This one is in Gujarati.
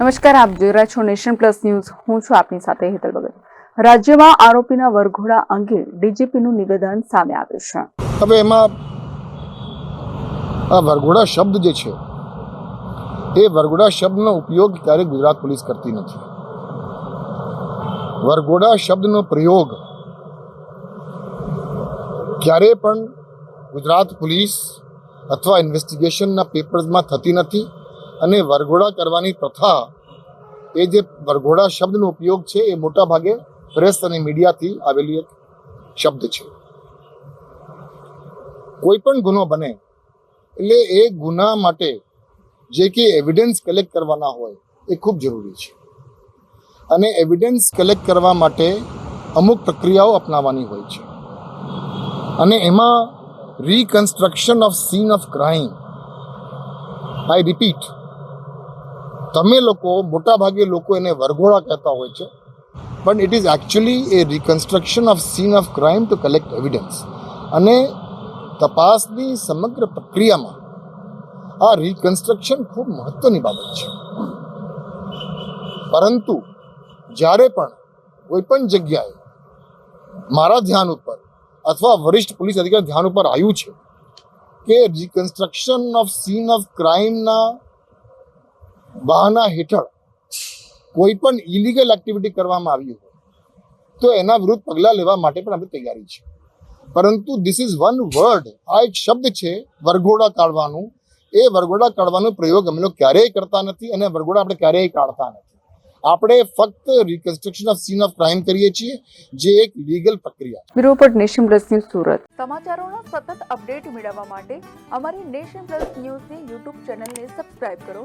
નમસ્કાર, આપ જોઈ રહ્યા છો નેશન પ્લસ ન્યૂઝ. હું છું આપની સાથે હેતલ ભગત. રાજ્યમાં આરોપીના વરઘોડા અંગે ડીજીપીનું નિવેદન સામે આવ્યું છે. હવે એમાં આ વરઘોડા શબ્દ જે છે, એ વરઘોડા શબ્દનો ઉપયોગ ક્યારેય ગુજરાત પોલીસ કરતી નથી. વરઘોડા શબ્દનો પ્રયોગ ક્યારે પણ ગુજરાત પોલીસ અથવા ઇન્વેસ્ટિગેશનના પેપર્સમાં થતી નથી. અને વરઘોડા કરવાની પ્રથા એ જે વરઘોડા શબ્દનો ઉપયોગ છે એ મોટા ભાગે પ્રેસ અને મીડિયાથી આવેલી એક શબ્દ છે. કોઈ પણ ગુનો બને એટલે એ ગુના માટે જે કે એવિડન્સ કલેક્ટ કરવાના હોય એ ખૂબ જરૂરી છે. અને એવિડન્સ કલેક્ટ કરવા માટે અમુક પ્રક્રિયાઓ અપનાવવાની હોય છે. અને એમાં reconstruction of scene of crime I repeat તમે લોકો મોટા ભાગે લોકો એને વરઘોડા કહેતા હોય છે. પણ it is actually a reconstruction of scene of crime to collect evidence અને તપાસની સમગ્ર પ્રક્રિયામાં આ રિકન્સ્ટ્રક્શન ખૂબ મહત્વની બાબત છે. પરંતુ જ્યારે પણ કોઈ પણ જગ્યાએ મારા ધ્યાન ઉપર અથવા વરિષ્ઠ પોલીસ અધિકારી ધ્યાન ઉપર આવ્યું છે કે રિકન્સ્ટ્રક્શન ઓફ સીન ઓફ ક્રાઇમના બહાના હેઠળ કોઈ પણ ઇલીગલ એક્ટિવિટી કરવામાં આવી હોય તો એના વિરુદ્ધ પગલાં લેવા માટે પણ આપણે તૈયારી છે. પરંતુ ધીસ ઇઝ વન વર્ડ આ એક શબ્દ છે વરઘોડા કાઢવાનું. એ વરઘોડા કાઢવાનો પ્રયોગ અમે લોકો ક્યારેય કરતા નથી અને વરઘોડા આપણે ક્યારેય કાઢતા નથી. આપણે ફક્ત reconstruction of scene of crime કરીએ છીએ જે એક લીગલ પ્રક્રિયા બ્યુરો પર નેશન પ્લસ ન્યૂઝ સુરત. સમાચારોનો સતત અપડેટ મેળવવા માટે અમારી નેશન પ્લસ ન્યૂઝની યુટ્યુબ ચેનલને સબસ્ક્રાઇબ કરો.